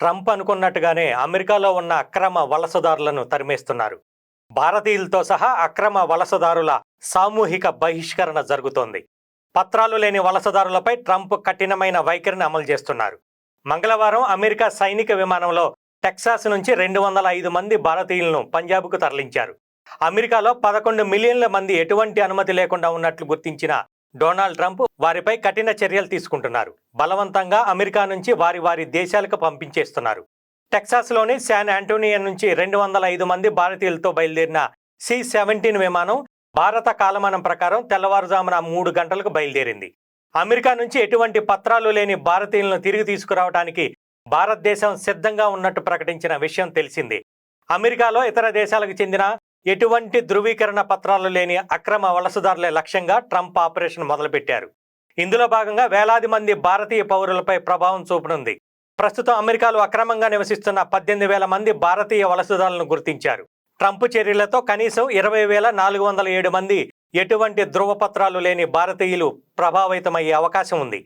Trump అనుకున్నట్టుగానే అమెరికాలో ఉన్న అక్రమ వలసదారులను తరిమేస్తున్నారు. భారతీయులతో సహా అక్రమ వలసదారుల సామూహిక బహిష్కరణ జరుగుతోంది. పత్రాలు లేని వలసదారులపై ట్రంప్ కఠినమైన వైఖరిని అమలు చేస్తున్నారు. మంగళవారం అమెరికా సైనిక విమానంలో టెక్సాస్ నుంచి రెండు వందల ఐదు మంది భారతీయులను పంజాబ్కు తరలించారు. అమెరికాలో పదకొండు మిలియన్ల మంది ఎటువంటి అనుమతి లేకుండా ఉన్నట్లు గుర్తించిన డొనాల్డ్ ట్రంప్ వారిపై కఠిన చర్యలు తీసుకుంటున్నారు. బలవంతంగా అమెరికా నుంచి వారి వారి దేశాలకు పంపించేస్తున్నారు. టెక్సాస్లోని శాన్ ఆంటోనియా నుంచి రెండు వందల ఐదు మంది భారతీయులతో బయలుదేరిన సి సెవెంటీన్ విమానం భారత కాలమానం ప్రకారం తెల్లవారుజామున మూడు గంటలకు బయలుదేరింది. అమెరికా నుంచి ఎటువంటి పత్రాలు లేని భారతీయులను తిరిగి తీసుకురావడానికి భారతదేశం సిద్ధంగా ఉన్నట్టు ప్రకటించిన విషయం తెలిసిందే. అమెరికాలో ఇతర దేశాలకు చెందిన ఎటువంటి ధృవీకరణ పత్రాలు లేని అక్రమ వలసదారులే లక్ష్యంగా ట్రంప్ ఆపరేషన్ మొదలుపెట్టారు. ఇందులో భాగంగా వేలాది మంది భారతీయ పౌరులపై ప్రభావం చూపనుంది. ప్రస్తుతం అమెరికాలో అక్రమంగా నివసిస్తున్న పద్దెనిమిది వేల మంది భారతీయ వలసదారులను గుర్తించారు. ట్రంప్ చర్యలతో కనీసం ఇరవై వేల నాలుగు వందల ఏడు మంది ఎటువంటి ధృవపత్రాలు లేని భారతీయులు ప్రభావితమయ్యే అవకాశం ఉంది.